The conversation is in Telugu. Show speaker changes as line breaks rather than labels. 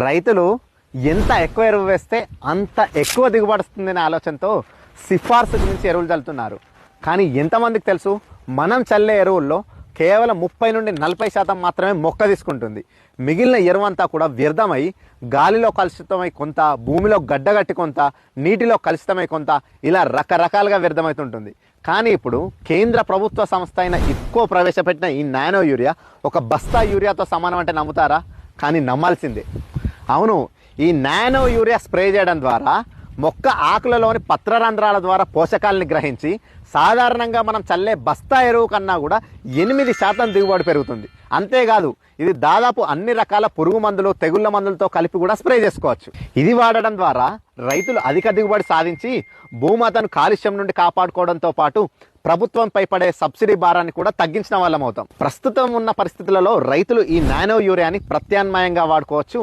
రైతులు ఎంత ఎక్కువ ఎరువు వేస్తే అంత ఎక్కువ దిగుబడి వస్తుందనే ఆలోచనతో సిఫార్సు గురించి ఎరువులు చల్లుతున్నారు. కానీ ఎంతమందికి తెలుసు? మనం చల్లే ఎరువుల్లో కేవలం ముప్పై నుండి నలభై శాతం మాత్రమే మొక్క తీసుకుంటుంది. మిగిలిన ఎరువంతా కూడా వ్యర్థమై గాలిలో కలుషితమై కొంత భూమిలో గడ్డగట్టి కొంత నీటిలో కలుషితమై కొంత ఇలా రకరకాలుగా వ్యర్థమవుతుంటుంది. కానీ ఇప్పుడు కేంద్ర ప్రభుత్వ సంస్థ అయిన ఎక్కువ ప్రవేశపెట్టిన ఈ నానో యూరియా ఒక బస్తా యూరియాతో సమానం అంటే నమ్ముతారా? కానీ నమ్మాల్సిందే. అవును ఈ నానో యూరియా స్ప్రే చేయడం ద్వారా మొక్క ఆకులలోని పత్రరంధ్రాల ద్వారా పోషకాలని గ్రహించి సాధారణంగా మనం చల్లే బస్తా ఎరువు కన్నా కూడా ఎనిమిది శాతం దిగుబడి పెరుగుతుంది. అంతేకాదు ఇది దాదాపు అన్ని రకాల పురుగు మందులు తెగుళ్ళ మందులతో కలిపి కూడా స్ప్రే చేసుకోవచ్చు. ఇది వాడడం ద్వారా రైతులు అధిక దిగుబడి సాధించి భూమాతను కాలుష్యం నుండి కాపాడుకోవడంతో పాటు ప్రభుత్వంపై పడే సబ్సిడీ భారాన్ని కూడా తగ్గించిన వాళ్ళం అవుతాం ప్రస్తుతం ఉన్న పరిస్థితులలో రైతులు ఈ నానో యూరియాని ప్రత్యామ్నాయంగా వాడుకోవచ్చు.